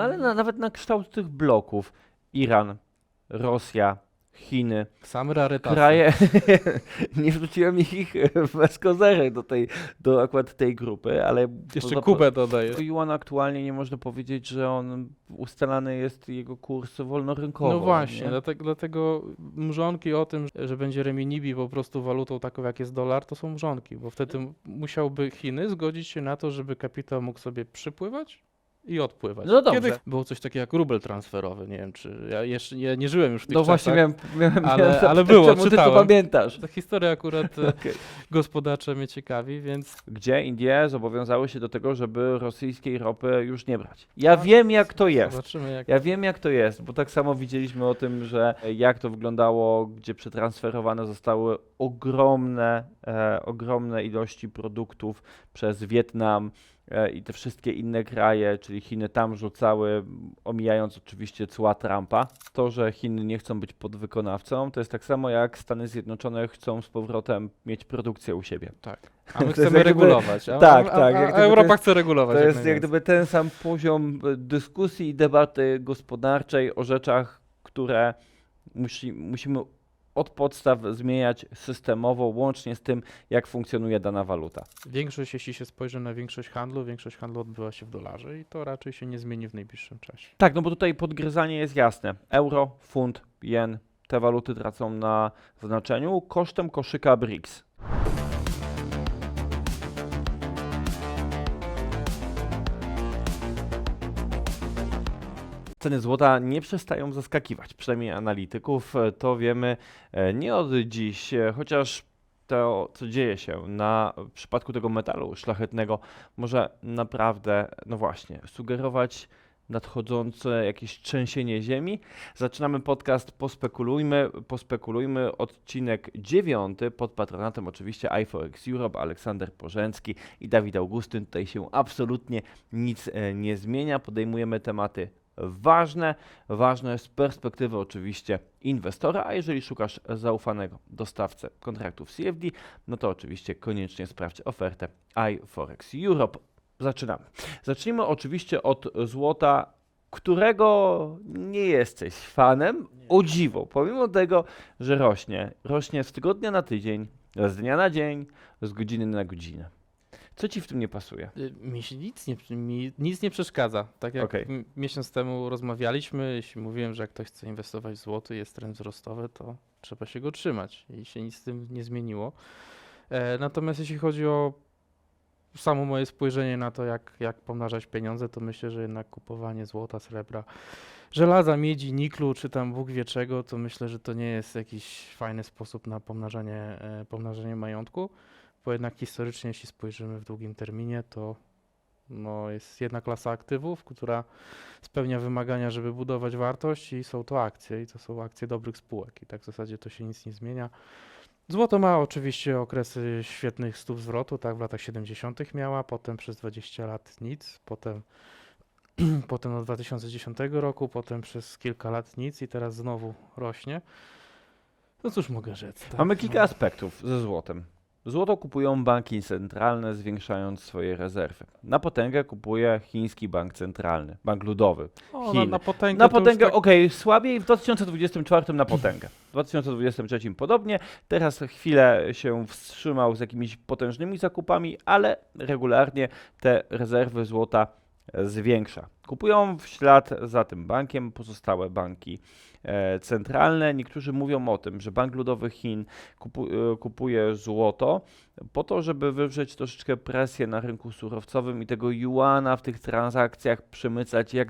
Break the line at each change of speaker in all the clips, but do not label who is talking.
No ale na, nawet na kształt tych bloków Iran, Rosja, Chiny,
Sam rarytasy.
kraje, nie wrzuciłem ich bez kozerek do tej, do akurat tej grupy, ale
Jeszcze
poza-
Kubę dodajesz.
Yuan aktualnie nie można powiedzieć, że on ustalany jest jego kurs wolnorynkowo.
No właśnie,
nie?
dlatego, dlatego mrzonki o tym, że będzie reminibi po prostu walutą taką jak jest dolar, to są mrzonki, bo wtedy m- musiałby Chiny zgodzić się na to, żeby kapitał mógł sobie przypływać i odpływać.
No dobrze.
Było coś takiego jak rubel transferowy, nie wiem czy ja jeszcze nie, nie żyłem już w tych
No właśnie
czasach.
miałem, miałem,
Ale-
miałem
ale było,
czemu ty to
czytałem.
pamiętasz.
Ta historia akurat e, gospodarcza mnie ciekawi, więc
Gdzie Indie zobowiązały się do tego, żeby rosyjskiej ropy już nie brać. Ja wiem jak to jest.
zobaczymy jak...
Ja wiem jak to jest, bo tak samo widzieliśmy o tym, że jak to wyglądało, gdzie przetransferowane zostały ogromne, e, ogromne ilości produktów przez Wietnam i te wszystkie inne kraje, czyli Chiny tam rzucały, omijając oczywiście cła Trumpa. To, że Chiny nie chcą być podwykonawcą, to jest tak samo jak Stany Zjednoczone chcą z powrotem mieć produkcję u siebie.
Tak. A
To
my chcemy regulować. A,
tak,
a,
tak,
A, a Europa
jest-
chce regulować.
To
jak
jest jak gdyby ten sam poziom e, dyskusji i debaty gospodarczej o rzeczach, które musi, musimy od podstaw zmieniać systemowo, łącznie z tym, jak funkcjonuje dana waluta.
Większość, jeśli się spojrzy na większość handlu, większość handlu odbywa się w dolarze i to raczej się nie zmieni w najbliższym czasie.
Tak, no bo tutaj podgryzanie jest jasne. Euro, funt, jen, te waluty tracą na znaczeniu kosztem koszyka BRICS. Ceny złota nie przestają zaskakiwać, przynajmniej analityków. To wiemy e, nie od dziś, e, chociaż to, co dzieje się na w przypadku tego metalu szlachetnego, może naprawdę, no właśnie, sugerować nadchodzące jakieś trzęsienie ziemi. Zaczynamy podcast Pospekulujmy. Pospekulujmy odcinek dziewiąty pod patronatem oczywiście iForex Europe, Aleksander Porzęcki i Dawid Augustyn. Tutaj się absolutnie nic e, nie zmienia. Podejmujemy tematy ważne, ważne z perspektywy oczywiście inwestora, a jeżeli szukasz zaufanego dostawcę kontraktów CFD, no to oczywiście koniecznie sprawdź ofertę iForex Europe. Zaczynamy. Zacznijmy oczywiście od złota, którego nie jesteś fanem. O dziwo, pomimo tego, że rośnie, rośnie z tygodnia na tydzień, z dnia na dzień, z godziny na godzinę. Co ci w tym nie pasuje?
Y, Mi się nic nie, mi nic nie przeszkadza. Tak jak m- miesiąc temu rozmawialiśmy, jeśli mówiłem, że jak ktoś chce inwestować w złoto, jest trend wzrostowy, to trzeba się go trzymać i się nic z tym nie zmieniło. E, natomiast jeśli chodzi o samo moje spojrzenie na to, jak, jak pomnażać pieniądze, to myślę, że jednak kupowanie złota, srebra, żelaza, miedzi, niklu, czy tam Bóg wie czego, to myślę, że to nie jest jakiś fajny sposób na pomnażanie, e, pomnażanie majątku, bo jednak historycznie, jeśli spojrzymy w długim terminie, to no, jest jedna klasa aktywów, która spełnia wymagania, żeby budować wartość i są to akcje i to są akcje dobrych spółek i tak w zasadzie to się nic nie zmienia. Złoto ma oczywiście okresy świetnych stóp zwrotu, tak w latach 70. miała, potem przez 20 lat nic, potem, potem od 2010 roku, potem przez kilka lat nic i teraz znowu rośnie. No cóż mogę rzec. Tak?
Mamy kilka
no.
aspektów ze złotem. Złoto kupują banki centralne, zwiększając swoje rezerwy. Na potęgę kupuje chiński bank centralny, bank ludowy.
O, na,
Chin.
na potęgę
Na
to już
potęgę,
tak-
okej, słabiej, w 2024 na potęgę. W 2023 podobnie. Teraz chwilę się wstrzymał z jakimiś potężnymi zakupami, ale regularnie te rezerwy złota zwiększa. Kupują w ślad za tym bankiem pozostałe banki e, centralne. Niektórzy mówią o tym, że Bank Ludowy Chin e, kupuje złoto po to, żeby wywrzeć troszeczkę presję na rynku surowcowym i tego juana w tych transakcjach przemycać jak,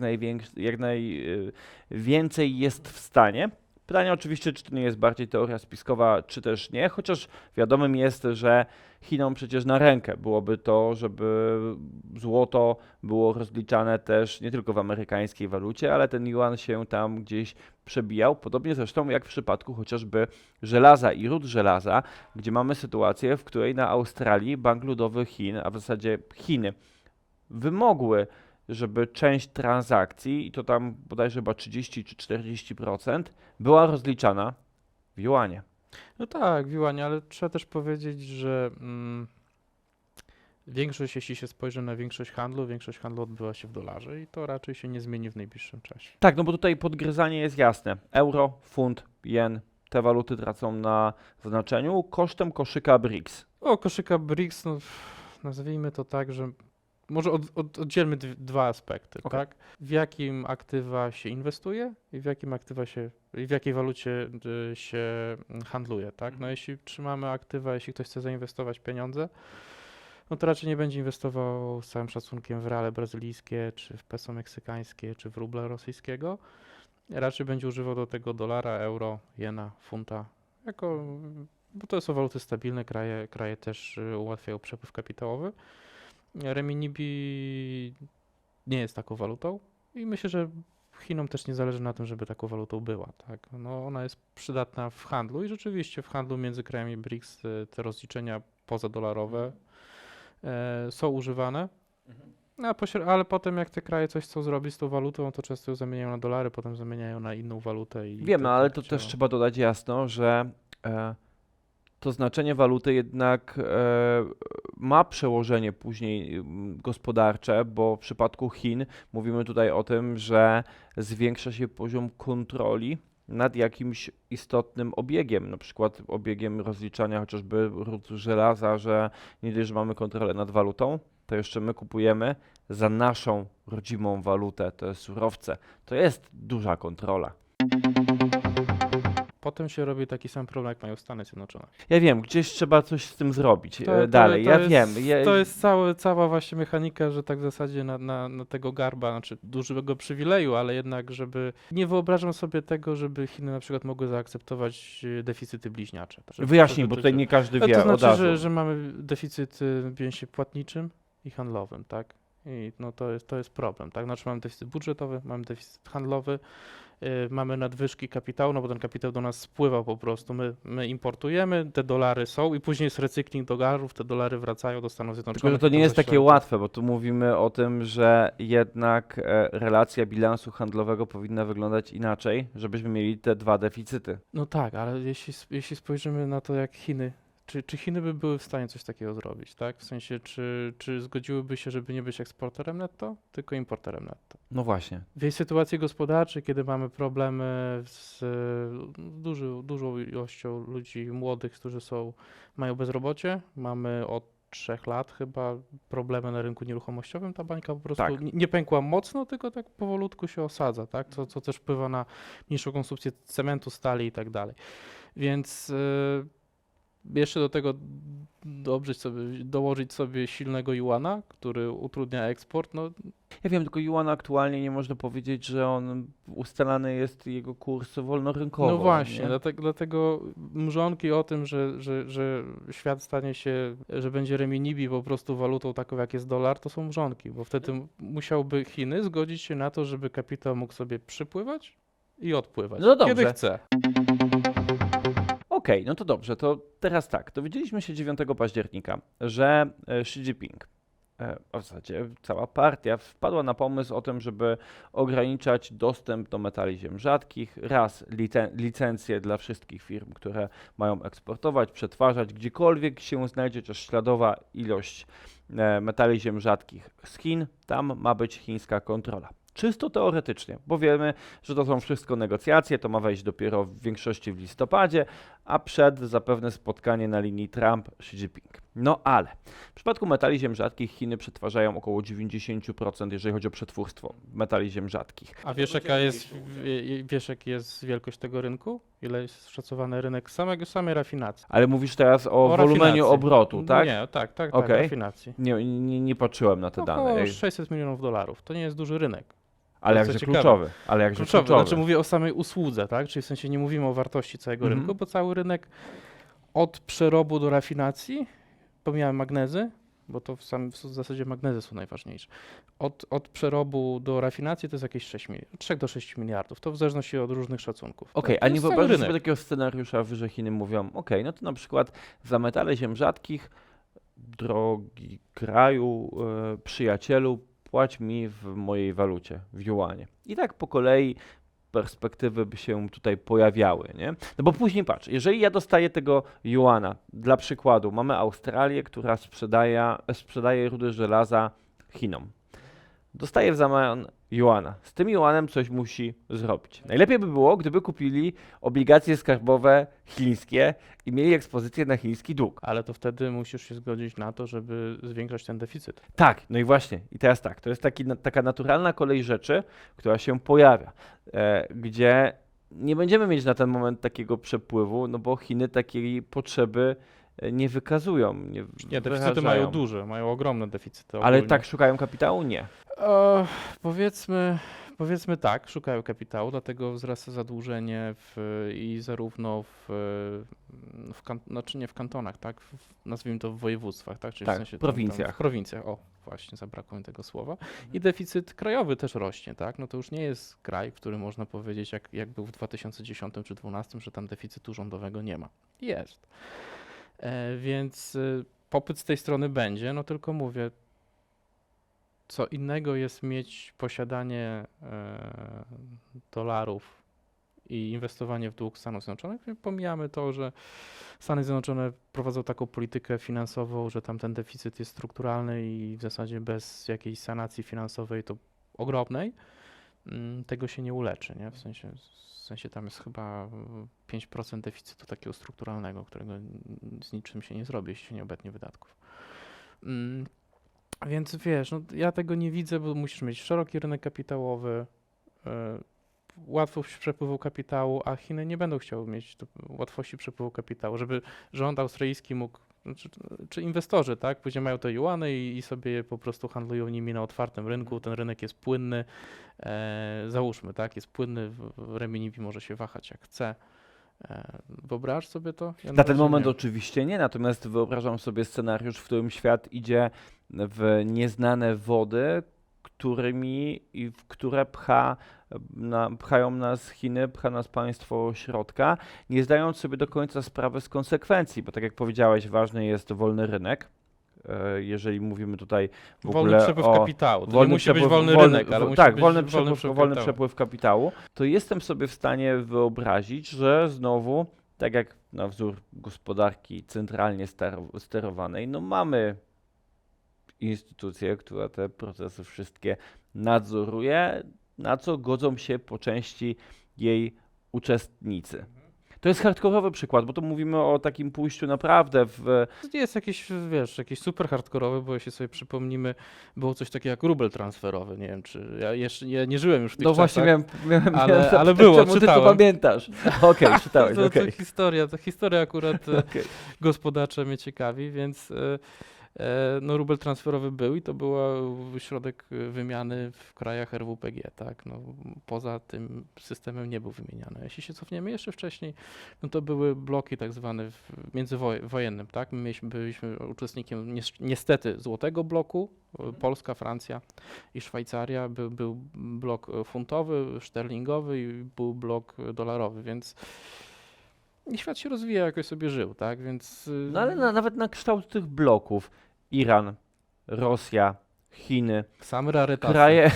jak najwięcej jest w stanie. Pytanie oczywiście, czy to nie jest bardziej teoria spiskowa, czy też nie, chociaż wiadomym jest, że Chinom przecież na rękę byłoby to, żeby złoto było rozliczane też nie tylko w amerykańskiej walucie, ale ten yuan się tam gdzieś przebijał, podobnie zresztą jak w przypadku chociażby żelaza i ród żelaza, gdzie mamy sytuację, w której na Australii Bank Ludowy Chin, a w zasadzie Chiny, wymogły, żeby część transakcji, i to tam bodajże chyba 30 czy 40%, była rozliczana w juanie.
No tak, w Juanie, ale trzeba też powiedzieć, że mm, Większość, jeśli się spojrzy na większość handlu, większość handlu odbywa się w dolarze i to raczej się nie zmieni w najbliższym czasie.
Tak, no bo tutaj podgryzanie jest jasne. Euro, funt, jen, te waluty tracą na znaczeniu kosztem koszyka BRICS.
O, koszyka BRICS, no, nazwijmy to tak, że może od, od, oddzielmy dw- dwa aspekty,
Okej.
tak? W jakim aktywa się inwestuje i w jakim aktywa się, i w jakiej walucie y, się handluje, tak? No jeśli trzymamy aktywa, jeśli ktoś chce zainwestować pieniądze, no to raczej nie będzie inwestował z całym szacunkiem w reale brazylijskie, czy w peso meksykańskie, czy w rubla rosyjskiego. Raczej będzie używał do tego dolara, euro, jena, funta, jako, bo to są waluty stabilne, kraje, kraje też y, ułatwiają przepływ kapitałowy. Reminibi nie jest taką walutą i myślę, że Chinom też nie zależy na tym, żeby taką walutą była. Tak? No, ona jest przydatna w handlu i rzeczywiście w handlu między krajami BRICS y, te rozliczenia pozadolarowe e, są używane. Pośre- ale potem jak te kraje coś chcą zrobić z tą walutą, to często ją zamieniają na dolary, potem zamieniają na inną walutę. I
Wiem,
to
ale
tak
to też trzeba dodać jasno, że e, to znaczenie waluty jednak e, ma przełożenie później gospodarcze, bo w przypadku Chin mówimy tutaj o tym, że zwiększa się poziom kontroli nad jakimś istotnym obiegiem, na przykład obiegiem rozliczania chociażby rud żelaza, że nie dość, że mamy kontrolę nad walutą, to jeszcze my kupujemy za naszą rodzimą walutę, te surowce. To jest duża kontrola.
Potem się robi taki sam problem, jak mają Stany Zjednoczone.
Ja wiem, gdzieś trzeba coś z tym zrobić
To-
e,
to-
dalej.
to
ja
jest,
wiem. Ja,
To jest całe, cała właśnie mechanika, że tak w zasadzie na, na, na tego garba, znaczy dużego przywileju, ale jednak, żeby. Nie wyobrażam sobie tego, żeby Chiny na przykład mogły zaakceptować e, deficyty bliźniacze.
Wyjaśnij, bo tutaj nie każdy wie
to znaczy, że, że mamy deficyt y, w bilansie płatniczym i handlowym, tak? I no to jest, to jest problem, tak? Znaczy mamy deficyt budżetowy, mamy deficyt handlowy, mamy nadwyżki kapitału, no bo ten kapitał do nas spływa po prostu. My, my importujemy, te dolary są i później jest recykling dolarów, te dolary wracają do Stanów Zjednoczonych.
Tylko, że to nie jest takie łatwe, bo tu mówimy o tym, że jednak e, relacja bilansu handlowego powinna wyglądać inaczej, żebyśmy mieli te dwa deficyty.
No tak, ale jeśli, jeśli spojrzymy na to, jak Chiny, czy, czy Chiny by były w stanie coś takiego zrobić, tak? W sensie, czy, czy zgodziłyby się, żeby nie być eksporterem netto, tylko importerem netto?
No właśnie.
W jej sytuacji gospodarczej, kiedy mamy problemy z duży, dużą ilością ludzi młodych, którzy są, mają bezrobocie, mamy od trzech lat chyba problemy na rynku nieruchomościowym, ta bańka po prostu
Tak.
nie, pękła mocno, tylko tak powolutku się osadza, tak? co, co też wpływa na mniejszą konsumpcję cementu, stali i tak dalej. Więc e, jeszcze do tego dobrze sobie, dołożyć sobie silnego juana, który utrudnia eksport, no
Ja wiem, tylko Yuan aktualnie nie można powiedzieć, że on ustalany jest jego kurs wolnorynkowo.
No właśnie,
nie?
dlatego, dlatego mrzonki o tym, że, że, że świat stanie się, że będzie reminibi po prostu walutą taką jak jest dolar, to są mrzonki, bo wtedy musiałby Chiny zgodzić się na to, żeby kapitał mógł sobie przypływać i odpływać,
No
kiedy
dobrze.
chce.
Okej, no to dobrze, to teraz tak. Dowiedzieliśmy się 9 października, że e, Xi Jinping, e, a w zasadzie cała partia, wpadła na pomysł o tym, żeby ograniczać dostęp do metali ziem rzadkich, raz licen- licencje dla wszystkich firm, które mają eksportować, przetwarzać, gdziekolwiek się znajdzie też śladowa ilość e, metali ziem rzadkich z Chin, tam ma być chińska kontrola. Czysto teoretycznie, bo wiemy, że to są wszystko negocjacje, to ma wejść dopiero w większości w listopadzie, a przed zapewne spotkanie na linii Trump-Xi Jinping. No ale w przypadku metali ziem rzadkich Chiny przetwarzają około 90%, jeżeli chodzi o przetwórstwo metali ziem rzadkich.
A wiesz jaka jest, wie- wiesz jaki jest wielkość tego rynku? Ile jest szacowany rynek samego, samej rafinacji?
Ale mówisz teraz o,
O
wolumeniu obrotu, tak?
Nie, tak, tak,
Okej.
tak, rafinacji.
Nie, nie, nie patrzyłem na te
Około
dane. Ej,
600 milionów dolarów. To nie jest duży rynek.
Ale jakże
ciekawe.
kluczowy. Ale jakże
Kluczowy,
kluczowy.
znaczy mówię o samej usłudze, tak? Czyli w sensie nie mówimy o wartości całego
Mhm.
rynku, bo cały rynek od przerobu do rafinacji, pomijałem magnezy, bo to w, sam, w zasadzie magnezy są najważniejsze. Od, od przerobu do rafinacji to jest jakieś 6 miliardów, 3 do 6 miliardów. To w zależności od różnych szacunków.
Okej,
tak?
a nie wyobrażasz sobie takiego scenariusza, że Chiny mówią, okej, no to na przykład za metale ziem rzadkich, drogi kraju, e, przyjacielu, płać mi w mojej walucie, w juanie. I tak po kolei perspektywy by się tutaj pojawiały, nie? No bo później patrz, jeżeli ja dostaję tego juana, dla przykładu, mamy Australię, która sprzedaje, sprzedaje rudy żelaza Chinom. Dostaje w zamian juana. Z tym juanem coś musi zrobić. Najlepiej by było, gdyby kupili obligacje skarbowe chińskie i mieli ekspozycję na chiński dług.
Ale to wtedy musisz się zgodzić na to, żeby zwiększać ten deficyt.
Tak, no i właśnie, i teraz tak, to jest taki, taka naturalna kolej rzeczy, która się pojawia, e, gdzie nie będziemy mieć na ten moment takiego przepływu, no bo Chiny takiej potrzeby nie wykazują, nie,
Nie, deficyty mają duże, mają ogromne deficyty.
Ale
ogólnie.
tak szukają kapitału? Nie.
E, powiedzmy, powiedzmy tak, szukają kapitału, dlatego wzrasta zadłużenie w, i zarówno w, w kan, znaczy nie w kantonach, tak, w, nazwijmy to w województwach, tak, czyli
Tak,
w sensie
w
tam-
prowincjach.
w prowincjach, o, właśnie zabrakło mi tego słowa. I deficyt krajowy też rośnie, tak, no to już nie jest kraj, który można powiedzieć, jak, jak był w 2010 czy 2012, że tam deficytu rządowego nie ma. Jest. E, więc y, popyt z tej strony będzie, no tylko mówię, co innego jest mieć posiadanie e, dolarów i inwestowanie w dług Stanów Zjednoczonych. Pomijamy to, że Stany Zjednoczone prowadzą taką politykę finansową, że tam ten deficyt jest strukturalny i w zasadzie bez jakiejś sanacji finansowej to ogromnej, tego się nie uleczy, nie? W sensie, w sensie tam jest chyba mm, 5% deficytu takiego strukturalnego, którego z niczym się nie zrobi, jeśli się nie obetnie wydatków. Mm, więc wiesz, no, ja tego nie widzę, bo musisz mieć szeroki rynek kapitałowy, y, łatwość przepływu kapitału, a Chiny nie będą chciały mieć łatwości przepływu kapitału, żeby rząd australijski mógł, czy, czy inwestorzy, tak, później mają te juany i, i sobie po prostu handlują nimi na otwartym rynku, ten rynek jest płynny, e, załóżmy, tak, jest płynny, Reminipi może się wahać jak chce. E, wyobrażasz sobie to? Ja
Na ten moment
nie.
oczywiście nie, natomiast wyobrażam sobie scenariusz, w którym świat idzie w nieznane wody, którymi i w które pcha, na, pchają nas Chiny, pcha nas państwo środka, nie zdając sobie do końca sprawy z konsekwencji, bo tak jak powiedziałeś, ważny jest wolny rynek. e, Jeżeli mówimy tutaj w
Wolny
ogóle
przepływ
o
kapitału. To nie musi być wolny
wolny-
rynek, ale
w-
musi
tak,
być
wolny,
wolny
przepływ,
przepływ
wolny
kapitału.
przepływ kapitału, to jestem sobie w stanie wyobrazić, że znowu, tak jak na wzór gospodarki centralnie ster- sterowanej, no mamy instytucję, która te procesy wszystkie nadzoruje, na co godzą się po części jej uczestnicy. To jest hardkorowy przykład, bo tu mówimy o takim pójściu naprawdę w
To nie jest jakiś, wiesz, jakiś super hardkorowy, bo jeśli sobie przypomnimy, było coś takiego jak rubel transferowy. Nie wiem, czy ja jeszcze ja nie żyłem już w tych
No właśnie
czasach.
miałem, miałem,
Ale-
miałem
ale było,
czemu ty to
czytałem.
pamiętasz. Okej, czytałeś,
to,
okej.
to historia, to historia akurat e,
Okej.
gospodarcza mnie ciekawi, więc e, no, rubel transferowy był i to był środek e, wymiany w krajach RWPG, tak? No, poza tym systemem nie był wymieniany. Jeśli się cofniemy jeszcze wcześniej, no to były bloki tak zwane w- międzywojennym, tak? My mieliśmy, byliśmy uczestnikiem nies- niestety złotego bloku, e, Polska, Francja i Szwajcaria, był, był blok e, funtowy, szterlingowy i był blok e, dolarowy, więc i świat się rozwija, jakoś sobie żył, tak? Więc. y,
No ale na, nawet na kształt tych bloków, Iran, Rosja, Chiny,
Sam rarytasy.
kraje,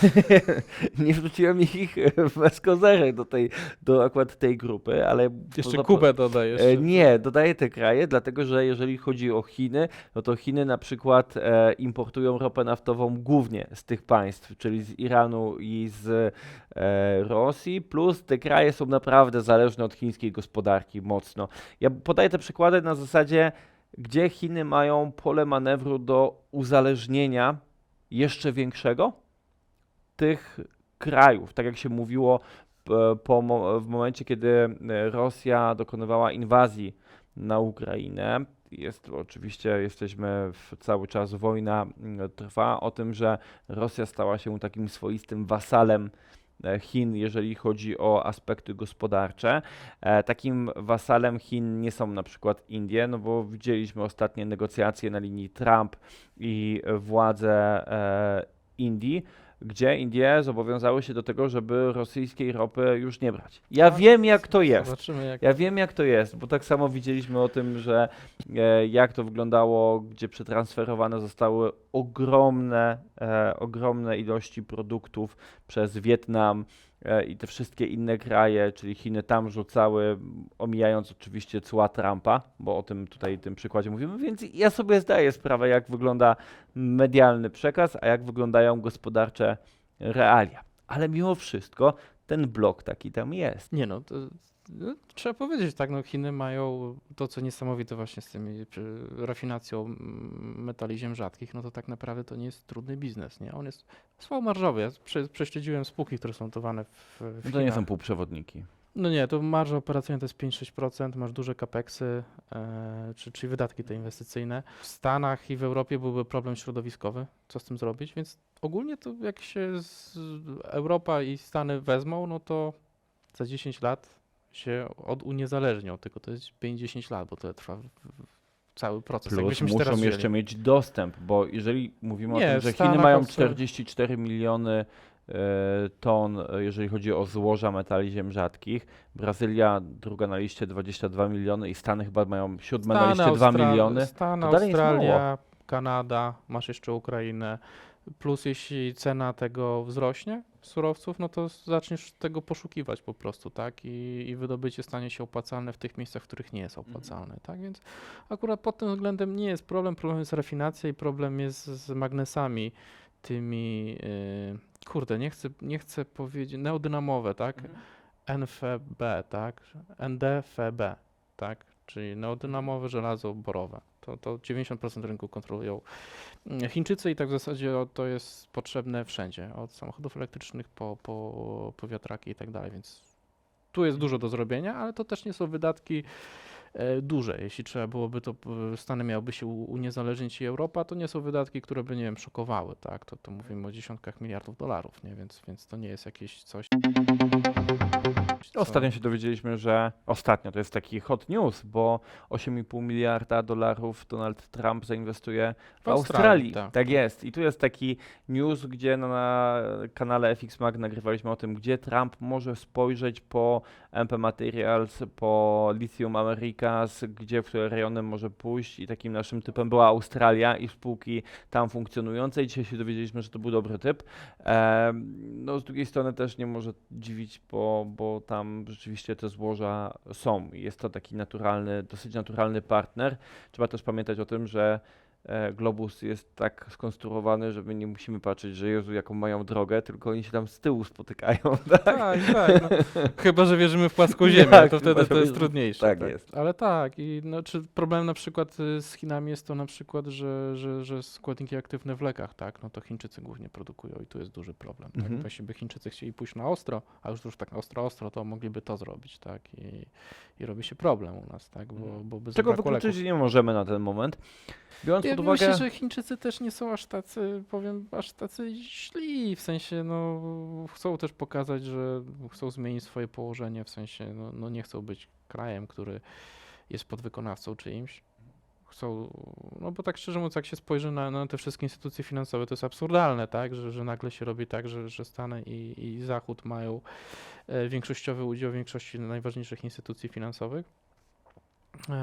nie wrzuciłem ich w eskozerek do tej, do akurat tej grupy, ale...
Jeszcze
poza-
Kubę dodajesz.
E, nie, dodaję te kraje, dlatego że jeżeli chodzi o Chiny, no to Chiny na przykład e, importują ropę naftową głównie z tych państw, czyli z Iranu i z e, Rosji, plus te kraje są naprawdę zależne od chińskiej gospodarki mocno. Ja podaję te przykłady na zasadzie, gdzie Chiny mają pole manewru do uzależnienia jeszcze większego tych krajów, tak jak się mówiło po, w momencie, kiedy e, Rosja dokonywała inwazji na Ukrainę. Jest oczywiście, jesteśmy w, cały czas, wojna trwa, o tym, że Rosja stała się takim swoistym wasalem Chin, jeżeli chodzi o aspekty gospodarcze. E, Takim wasalem Chin nie są na przykład Indie, no bo widzieliśmy ostatnie negocjacje na linii Trump i władze e, Indii, gdzie Indie zobowiązały się do tego, żeby rosyjskiej ropy już nie brać. Ja
Tak,
wiem, jak to jest.
Zobaczymy, jak.
Ja wiem, jak to jest, bo tak samo widzieliśmy o tym, że e, jak to wyglądało, gdzie przetransferowane zostały ogromne, e, ogromne ilości produktów przez Wietnam i te wszystkie inne kraje, czyli Chiny tam rzucały, omijając oczywiście cła Trumpa, bo o tym tutaj tym przykładzie mówimy, więc ja sobie zdaję sprawę, jak wygląda medialny przekaz, a jak wyglądają gospodarcze realia. Ale mimo wszystko ten blok taki tam jest.
Nie no, to, trzeba powiedzieć tak, no Chiny mają to, co niesamowite właśnie z tymi rafinacją metali ziem rzadkich, no to tak naprawdę to nie jest trudny biznes, nie? On jest słabo Ja prze, prześledziłem spółki, które są notowane w, w
No to nie są półprzewodniki.
No nie, to marża operacyjna to jest 5-6%, masz duże capeksy, e, czy, czyli wydatki te inwestycyjne. W Stanach i w Europie byłby problem środowiskowy, co z tym zrobić, więc ogólnie to jak się Europa i Stany wezmą, no to za 10 lat się oduniezależnią, tylko to jest 5-10 lat, bo to trwa cały proces.
Plus
Jakbyśmy
muszą
teraz
jeszcze
wzięli.
mieć dostęp, bo jeżeli mówimy
Nie,
o tym, że Chiny mają
Australii-
44 miliony e, ton, jeżeli chodzi o złoża metali ziem rzadkich, Brazylia druga na liście 22 miliony i Stany chyba mają siódme na liście 2
Austra-
miliony.
Stan,
to dalej jest mało.
Australia, Kanada, masz jeszcze Ukrainę. Plus jeśli cena tego wzrośnie, surowców, no to zaczniesz tego poszukiwać po prostu, tak? I, i wydobycie stanie się opłacalne w tych miejscach, w których nie jest opłacalne, tak? Więc akurat pod tym względem nie jest problem, problem jest rafinacja i problem jest z magnesami tymi, yy, kurde, nie chcę, nie chcę powiedzieć, neodynamowe, tak? NFB, tak? NDFB, tak? Czyli neodynamowe żelazo borowe. To, to 90% rynku kontrolują Chińczycy i tak w zasadzie to jest potrzebne wszędzie, od samochodów elektrycznych po, po, po wiatraki i tak dalej, więc tu jest dużo do zrobienia, ale to też nie są wydatki e, duże. Jeśli trzeba byłoby to, Stany miałyby się uniezależnić i Europa, to nie są wydatki, które by, nie wiem, szokowały, tak? To, to mówimy o dziesiątkach miliardów dolarów, nie? Więc, więc to nie jest jakieś coś... co-
Ostatnio się dowiedzieliśmy, że ostatnio to jest taki hot news, bo 8,5 miliarda dolarów Donald Trump zainwestuje w,
W
Australii.
Australii,
Tak.
tak.
jest. I tu jest taki news, gdzie na, na kanale FX Mag nagrywaliśmy o tym, gdzie Trump może spojrzeć po MP Materials, po Lithium Americas, gdzie w które rejony może pójść i takim naszym typem była Australia i spółki tam funkcjonujące. I dzisiaj się dowiedzieliśmy, że to był dobry typ. No, z drugiej strony też nie może dziwić, bo, bo tam rzeczywiście te złoża są jest to taki naturalny, dosyć naturalny partner. Trzeba też pamiętać o tym, że Globus jest tak skonstruowany, że my nie musimy patrzeć, że Jezu, jaką mają drogę, tylko oni się tam z tyłu spotykają. Tak?
Tak, tak. No. Chyba, że wierzymy w płaską ziemię,
Tak,
to wtedy to jest trudniejsze.
tak jest.
Ale tak, i no, czy problem na przykład y, z Chinami jest to na przykład, że, że, że składniki aktywne w lekach, tak, no to Chińczycy głównie produkują i tu jest duży problem. Tak?
Mhm.
Jeśli by Chińczycy chcieli pójść na ostro, a już już tak ostro, ostro, to mogliby to zrobić, tak, i, i robi się problem u nas, tak, bo, bo by
Czego wykluczyć
leków.
nie możemy na ten moment. Biorąc pod uwagę...
myślę, że Chińczycy też nie są aż tacy, powiem, aż tacy źli, w sensie, no, chcą też pokazać, że chcą zmienić swoje położenie, w sensie, no, no nie chcą być krajem, który jest podwykonawcą czyimś. Chcą, no bo tak szczerze mówiąc, jak się spojrzy na, na te wszystkie instytucje finansowe, to jest absurdalne, tak, że, że nagle się robi tak, że, że Stany i, i Zachód mają e, większościowy udział w większości najważniejszych instytucji finansowych,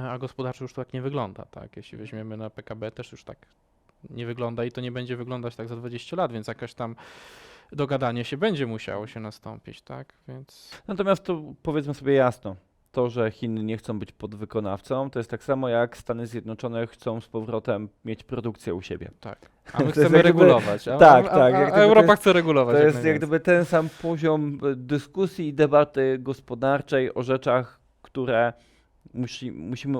a gospodarczo już tak nie wygląda, tak, jeśli weźmiemy na PKB też już tak nie wygląda i to nie będzie wyglądać tak za 20 lat, więc jakaś tam dogadanie się będzie musiało się nastąpić, tak, więc
Natomiast to powiedzmy sobie jasno, to, że Chiny nie chcą być podwykonawcą, to jest tak samo jak Stany Zjednoczone chcą z powrotem mieć produkcję u siebie.
tak. A my chcemy regulować, a,
tak,
a,
tak,
a, a Europa
jest-
chce regulować.
To jest jak gdyby ten sam poziom e, dyskusji i debaty gospodarczej o rzeczach, które musi, musimy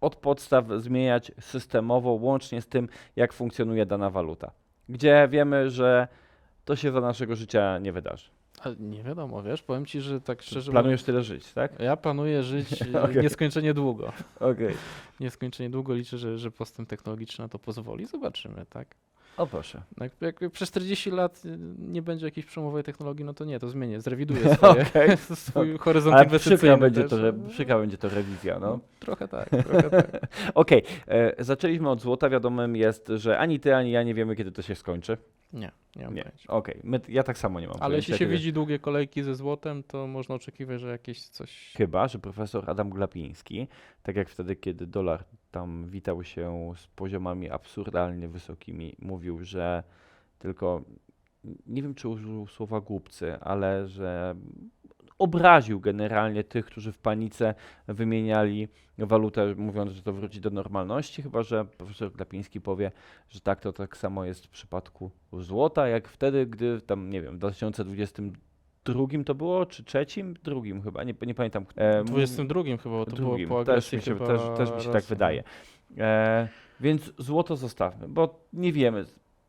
od podstaw zmieniać systemowo, łącznie z tym, jak funkcjonuje dana waluta. Gdzie wiemy, że to się za naszego życia nie wydarzy.
A nie wiadomo, wiesz, powiem ci, że tak szczerze
Planujesz tyle żyć, tak?
mówiąc, ja planuję żyć e,
Okej.
nieskończenie długo.
Okej.
Nieskończenie długo liczę, że, że postęp technologiczny na to pozwoli. Zobaczymy, tak.
O proszę.
Jak, jak przez 40 lat y, nie będzie jakiejś przełomowej technologii, no to nie, to zmienię, zrewiduję swoje,
Okej.
swój horyzont
Ale
inwestycyjny.
będzie,
też.
to, przykra będzie to rewizja, no.
Trochę tak, trochę tak.
Okej, e, zaczęliśmy od złota. Wiadomym jest, że ani ty, ani ja nie wiemy, kiedy to się skończy.
Nie, nie mam
Nie.
pojęcia.
Okej, my- ja tak samo nie mam
Ale jeśli
pojęcia,
się
kiedy-
widzi długie kolejki ze złotem, to można oczekiwać, że jakieś coś...
Chyba, że profesor Adam Glapiński, tak jak wtedy, kiedy dolar tam witał się z poziomami absurdalnie wysokimi, mówił, że tylko nie wiem czy użył słowa głupcy, ale że obraził generalnie tych, którzy w panice wymieniali walutę, mówiąc, że to wróci do normalności, chyba że profesor Glapiński powie, że tak to tak samo jest w przypadku złota, jak wtedy, gdy tam, nie wiem, w 2022 to było, czy trzecim? Drugim chyba, nie, nie pamiętam. E,
W 22 chyba, to
drugim.
było po
też mi się, też, też mi się tak
Rosji.
wydaje. E, więc złoto zostawmy, bo nie wiemy,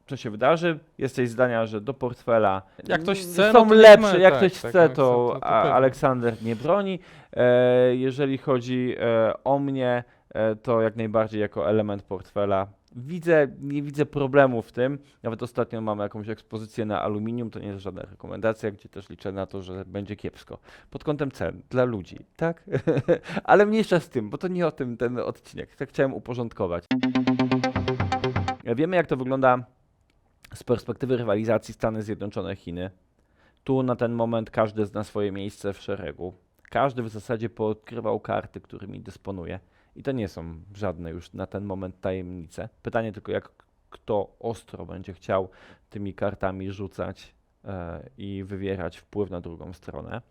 co się wydarzy. Jesteś zdania, że do portfela
Jak ktoś chce,
są
no to niech
lepsze. jak
tak,
ktoś
tak,
chce,
jak
to,
to- to
a,
pewnie.
Aleksander nie broni. E, jeżeli chodzi e, o mnie, e, to jak najbardziej jako element portfela. Widzę, nie widzę problemu w tym. Nawet ostatnio mamy jakąś ekspozycję na aluminium, to nie jest żadna rekomendacja, gdzie też liczę na to, że będzie kiepsko. Pod kątem cen dla ludzi, tak? Ale mniejsza z tym, bo to nie o tym ten odcinek. Tak chciałem uporządkować. Wiemy, jak to wygląda z perspektywy rywalizacji Stany Zjednoczone-Chiny. Tu na ten moment każdy zna swoje miejsce w szeregu. Każdy w zasadzie poodkrywał karty, którymi dysponuje. I to nie są żadne już na ten moment tajemnice. Pytanie tylko, jak kto ostro będzie chciał tymi kartami rzucać e, i wywierać wpływ na drugą stronę.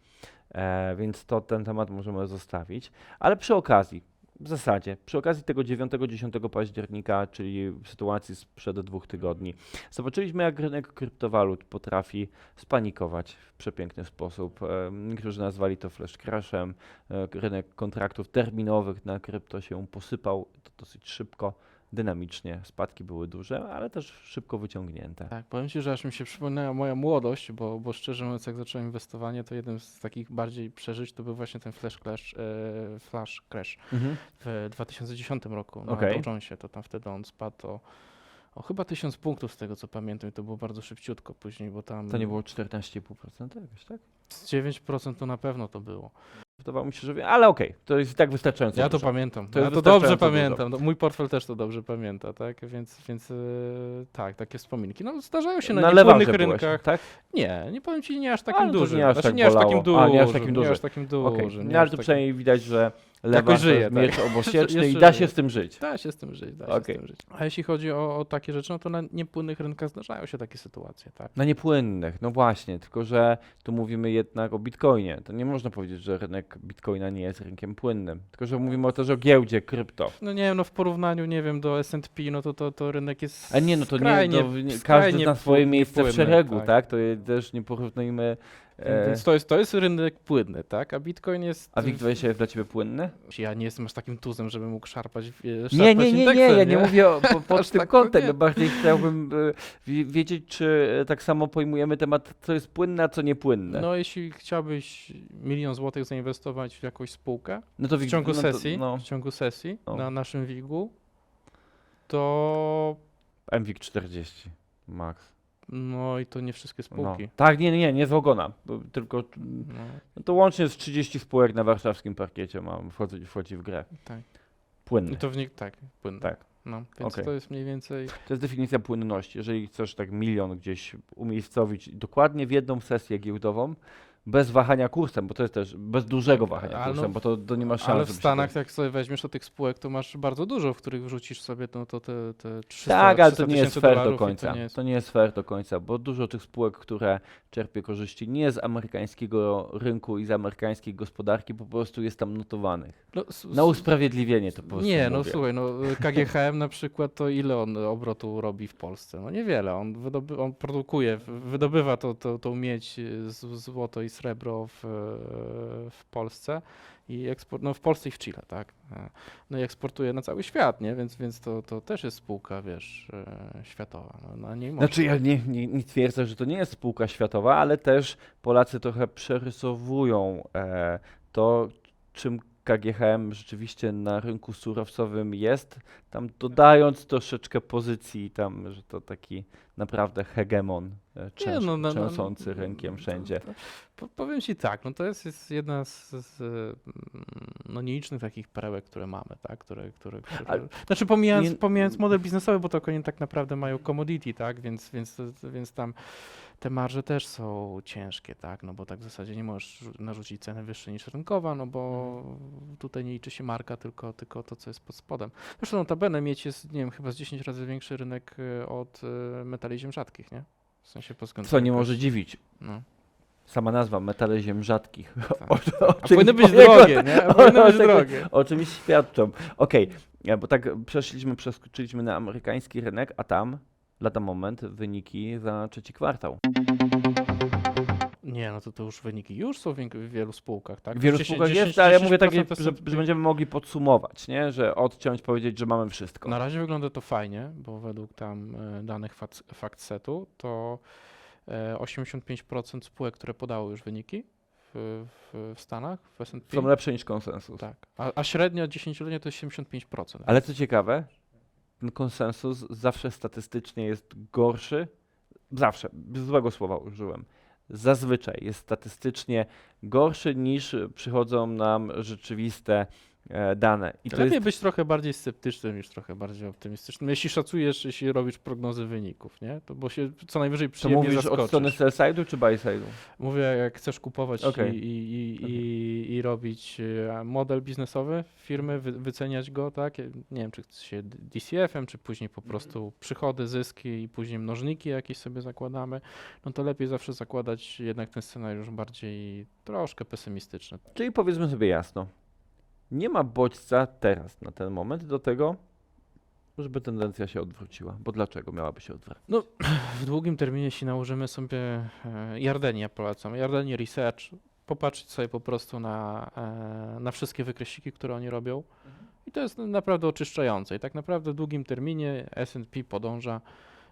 E, więc to ten temat możemy zostawić. Ale przy okazji, w zasadzie, przy okazji tego 9-10 października, czyli sytuacji sprzed dwóch tygodni, zobaczyliśmy, jak rynek kryptowalut potrafi spanikować w przepiękny sposób. E, Niektórzy nazwali to flash crashem. E, Rynek kontraktów terminowych na krypto się posypał to dosyć szybko, dynamicznie. Spadki były duże, ale też szybko wyciągnięte.
Tak, powiem Ci, że aż mi się przypomniała moja młodość, bo, bo szczerze mówiąc, jak zacząłem inwestowanie, to jeden z takich bardziej przeżyć to był właśnie ten flash crash, e, flash crash
Mhm.
w 2010 roku na
Okej.
Dow Jonesie. To tam wtedy on spadł o, o chyba 1000 punktów z tego co pamiętam i to było bardzo szybciutko później, bo tam
To nie było 14,5% jakoś, tak?
z 9% to na pewno to było.
Wydawało mi się, że... wie- Ale okej, to jest i tak wystarczająco
Ja to
dużo.
pamiętam.
To
ja
jest
to dobrze
wystarczająco
pamiętam. No, mój portfel też to dobrze pamięta, tak? Więc, więc e, tak, takie wspominki. No zdarzają się na,
Na
niepłynnych
lewarze byłeś,
rynkach.
tak?
Nie, nie powiem ci nie aż
Ale
takim
to
dużym.
nie aż
znaczy,
tak
nie aż takim dużym.
Nie aż takim
Nie
dużym.
aż takim dużym.
Okej,
nie
no, ale
aż
tu
takim-
przynajmniej widać, że lewa to
żyje, tak.
miecz obosieczny i da
żyje.
się z tym żyć.
Da się z tym żyć, da się
Okej.
z tym żyć. A jeśli chodzi o, o takie rzeczy, no to na niepłynnych rynkach zdarzają się takie sytuacje, tak?
Na niepłynnych, no właśnie, tylko że tu mówimy jednak o bitcoinie. To nie można powiedzieć, że rynek bitcoina nie jest rynkiem płynnym. Tylko, że mówimy o też o giełdzie krypto.
No nie wiem, no w porównaniu, nie wiem, do S&P, no to, to, to rynek jest
A nie, no to
skrajnie,
nie, to, nie każdy
skrajnie
zna swoje
pł-
miejsce w
niepłynny,
szeregu, tak? To je- też nie porównujmy. E,
Więc to jest, to jest rynek płynny, tak? A Bitcoin jest...
a WIG20 jest dla ciebie płynny?
Ja nie jestem aż takim tuzem, żeby mógł szarpać, e,
Nie,
szarpać
nie, nie, nie,
indeksem,
ja nie mówię o, po, pod tym kątem.
nie.
Ja bardziej chciałbym e, wi- wiedzieć, czy tak samo pojmujemy temat, co jest płynne, a co niepłynne.
No jeśli chciałbyś milion złotych zainwestować w jakąś spółkę
No to
w ciągu
no
sesji,
No,
w ciągu sesji
No.
na naszym WIG-u, to
MWIG 40 max.
No i to nie wszystkie
No.
spółki.
Tak, nie, nie, nie, z ogona. Tylko
No,
no to łącznie z 30 spółek na warszawskim parkiecie mam, wchodzi, wchodzi w grę.
tak.
Płynny.
I to w nich tak, płynne.
Tak.
No, więc
Okej.
to jest mniej więcej.
To jest definicja płynności. Jeżeli chcesz tak milion gdzieś umiejscowić dokładnie w jedną sesję giełdową, bez wahania kursem, bo to jest też bez dużego wahania
Ale
kursem, bo to, to nie ma szans.
Ale w Stanach, jak sobie weźmiesz od tych spółek, to masz bardzo dużo, w których wrzucisz sobie no, to te, te 300
Tak, ale to
300
nie jest fair do końca.
To nie jest...
To nie jest fair do końca, bo dużo tych spółek, które czerpie korzyści nie z amerykańskiego rynku i z amerykańskiej gospodarki, po prostu jest tam notowanych.
No,
Na usprawiedliwienie to po prostu
Nie, no
mówię.
słuchaj, no KGHM na przykład to ile on obrotu robi w Polsce? No niewiele. On, wydoby, on produkuje, wydobywa to, to, tą miedź, z- złoto i srebro w, e, w Polsce i eksport, no w Polsce i w Chile, tak? E, No i eksportuje na cały świat, nie? Więc, więc to, to też jest spółka, wiesz, e, światowa. No, niej można.
Znaczy ja nie, nie, nie twierdzę, że to nie jest spółka światowa, ale też Polacy trochę przerysowują e, to, czym KGHM rzeczywiście na rynku surowcowym jest, tam dodając troszeczkę pozycji tam, że to taki naprawdę hegemon e, trzęs,
no, no, no,
trzęsący
no,
rynkiem wszędzie.
to- Po, powiem ci tak, no to jest, jest jedna z, z mm, no, nielicznych takich perełek, które mamy, tak? Które, które, które...
Ale
Znaczy pomijając,
nie-
pomijając model biznesowy, bo to oni tak naprawdę mają commodity, tak? Więc, więc, więc tam te marże też są ciężkie, tak? No bo tak w zasadzie nie możesz rzu- narzucić ceny wyższej niż rynkowa, no bo tutaj nie liczy się marka, tylko, tylko to, co jest pod spodem. Zresztą notabene mieć jest, nie wiem, chyba z 10 razy większy rynek y, od y, metali ziem rzadkich, nie? W sensie pod względem
Co nie może dziwić.
No.
Sama nazwa, metale ziem rzadkich.
Tak.
O, o
A
czymś
powinny być drogie, nie? A powinny
o
być drogie.
O czymś świadczą. Okej, e, bo tak przeszliśmy, przeskoczyliśmy na amerykański rynek, a tam lada moment wyniki za trzeci kwartał.
Nie, no to to już wyniki już są w wielu spółkach, tak?
W wielu
10
spółkach
10
jest, ale ja mówię tak,
10%
że, że będziemy mogli podsumować, nie? że odciąć, powiedzieć, że mamy wszystko.
Na razie wygląda to fajnie, bo według tam e, danych fac- FactSetu to e, 85% spółek, które podały już wyniki w, w, w Stanach, w S&P.
Są lepsze niż konsensus.
Tak, a, a średnia 10-letnia to jest 75%.
Ale co ciekawe, ten konsensus zawsze statystycznie jest gorszy. Zawsze, złego słowa użyłem. Zazwyczaj jest statystycznie gorszy niż przychodzą nam rzeczywiste dane. I to
Lepiej
jest,
być trochę bardziej sceptycznym niż trochę bardziej optymistycznym. Jeśli szacujesz, jeśli robisz prognozy wyników, nie? To bo się co najwyżej
to
przyjemnie
mówisz
zaskoczysz.
od strony sell side'u czy buy side'u?
Mówię, jak chcesz kupować
Okej.
i, i, i, i, i robić e, model biznesowy firmy, wy, wyceniać go, tak? Nie wiem, czy chce się DCF-em, czy później po prostu przychody, zyski i później mnożniki jakieś sobie zakładamy, no to lepiej zawsze zakładać jednak ten scenariusz bardziej troszkę pesymistyczny.
Czyli powiedzmy sobie jasno, nie ma bodźca teraz, na ten moment, do tego, żeby tendencja się odwróciła. Bo dlaczego miałaby się odwracać?
W długim terminie, jeśli nałożymy sobie e, Jardenię, polecam, Jardenię Research, popatrzeć sobie po prostu na, e, na wszystkie wykresiki, które oni robią. I to jest naprawdę oczyszczające. I tak naprawdę w długim terminie S&P podąża,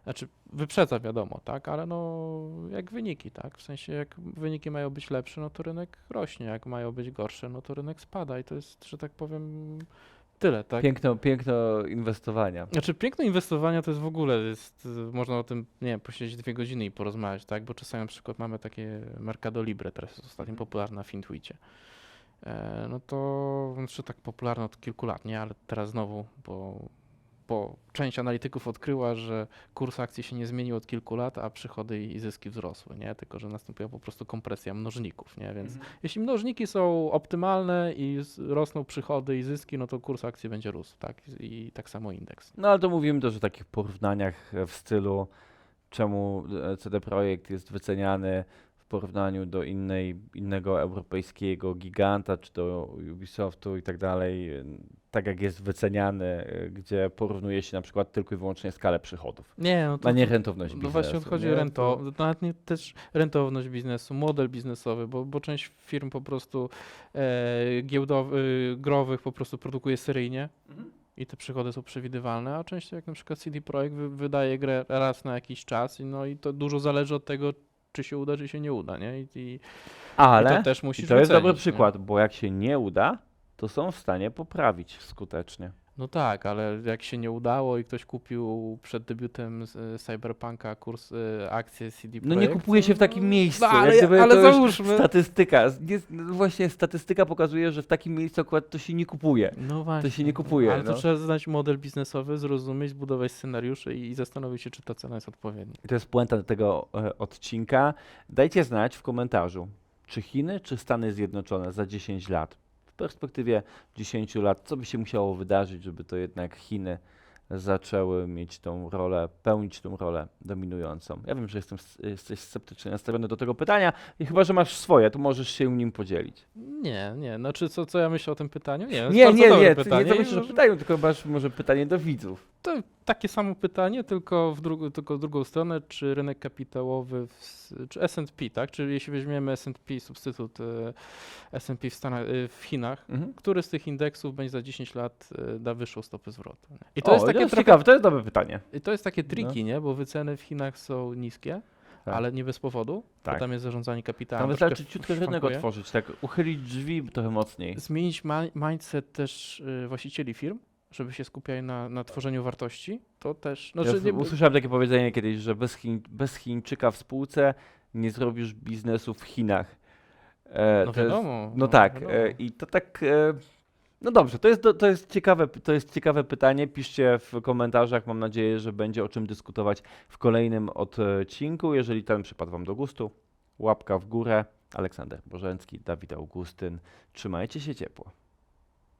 znaczy wyprzedza wiadomo, tak, ale no jak wyniki, tak, w sensie jak wyniki mają być lepsze, no to rynek rośnie, jak mają być gorsze, no to rynek spada i to jest, że tak powiem, tyle, tak.
Piękno, piękno inwestowania.
Znaczy piękno inwestowania to jest w ogóle, jest, można o tym, nie wiem, posiedzieć dwie godziny i porozmawiać, tak? Bo czasami na przykład mamy takie Mercado Libre, teraz jest ostatnio
Mhm.
popularne na Fintwicie. E, no to, znaczy tak popularne od kilku lat, nie? Ale teraz znowu, bo, bo część analityków odkryła, że kurs akcji się nie zmienił od kilku lat, a przychody i zyski wzrosły, nie? Tylko, że następuje po prostu kompresja mnożników, nie? Więc jeśli mnożniki są optymalne i rosną przychody i zyski, no to kurs akcji będzie rósł, tak? I, tak samo indeks.
No ale to mówimy też o takich porównaniach w stylu, czemu e, CD Projekt jest wyceniany porównaniu do innej, innego europejskiego giganta, czy do Ubisoftu i tak dalej, e, tak jak jest wyceniany, e, gdzie porównuje się na przykład tylko i wyłącznie skalę przychodów,
Nie, no to,
a nie
to-
rentowność
No
biznesu.
właśnie odchodzi
nie?
o rento, nawet nie też rentowność biznesu, model biznesowy, bo, bo część firm po prostu e, giełdowych, growych po prostu produkuje seryjnie
Mhm.
i te przychody są przewidywalne, a część jak na przykład CD Projekt wy, wydaje grę raz na jakiś czas i no i to dużo zależy od tego, czy się uda, czy się nie uda, nie? I, i, i
Ale
to też
i to jest dobry
wycenić, nie?
przykład, bo jak się nie uda, to są w stanie poprawić skutecznie.
No tak, ale jak się nie udało i ktoś kupił przed debiutem z, e, Cyberpunka kurs e, akcje CD
No
Projekt,
nie kupuje się w takim
no,
miejscu.
No,
jak
ale,
gdyby
ale
to już
załóżmy.
Statystyka, jest, no właśnie statystyka pokazuje, że w takim miejscu akurat to się nie kupuje.
No właśnie.
się nie kupuje,
Ale
no.
to trzeba znać model biznesowy, zrozumieć, zbudować scenariusze i, i zastanowić się, czy ta cena jest odpowiednia.
I to jest puenta tego e, odcinka. Dajcie znać w komentarzu, czy Chiny, czy Stany Zjednoczone za 10 lat. W perspektywie 10 lat, co by się musiało wydarzyć, żeby to jednak Chiny zaczęły mieć tą rolę, pełnić tą rolę dominującą. Ja wiem, że jestem, jesteś sceptycznie nastawiony do tego pytania i chyba, że masz swoje, to możesz się nim podzielić.
Nie, nie. Znaczy, co, co ja myślę o tym pytaniu? Nie,
Nie, nie, nie,
pytanie.
nie to myślisz o pytaniu, tylko masz może pytanie do widzów.
To takie samo pytanie, tylko w, drugą, tylko w drugą stronę, czy rynek kapitałowy, w, czy S&P, tak? Czy jeśli weźmiemy S&P, substytut e, S&P w, Stanach, e, w Chinach,
Mhm.
który z tych indeksów będzie za 10 lat e, da wyższą stopę zwrotu? I to
o,
jest takie
to jest
trochę,
ciekawe, to jest dobre pytanie.
i to jest takie
No.
triki, nie? Bo wyceny w Chinach są niskie,
Tak.
ale nie bez powodu,
Tak.
tam jest zarządzanie kapitałem.
Tam wystarczy ciutkę rynek otworzyć, tak uchylić drzwi trochę mocniej.
zmienić mindset też y, właścicieli firm, żeby się skupiali na, na tworzeniu wartości, to też,
Ja
znaczy
w-
nie,
usłyszałem takie powiedzenie kiedyś, że bez, Chiń, bez Chińczyka w spółce nie zrobisz biznesu w Chinach. E,
no
to jest-
wiadomo.
no tak,
wiadomo.
e, i to tak. E, no dobrze, to jest, to, jest ciekawe, to jest ciekawe pytanie. Piszcie w komentarzach. Mam nadzieję, że będzie o czym dyskutować w kolejnym odcinku. Jeżeli ten przypadł Wam do gustu, łapka w górę. Aleksander Bożencki, Dawid Augustyn. Trzymajcie się ciepło.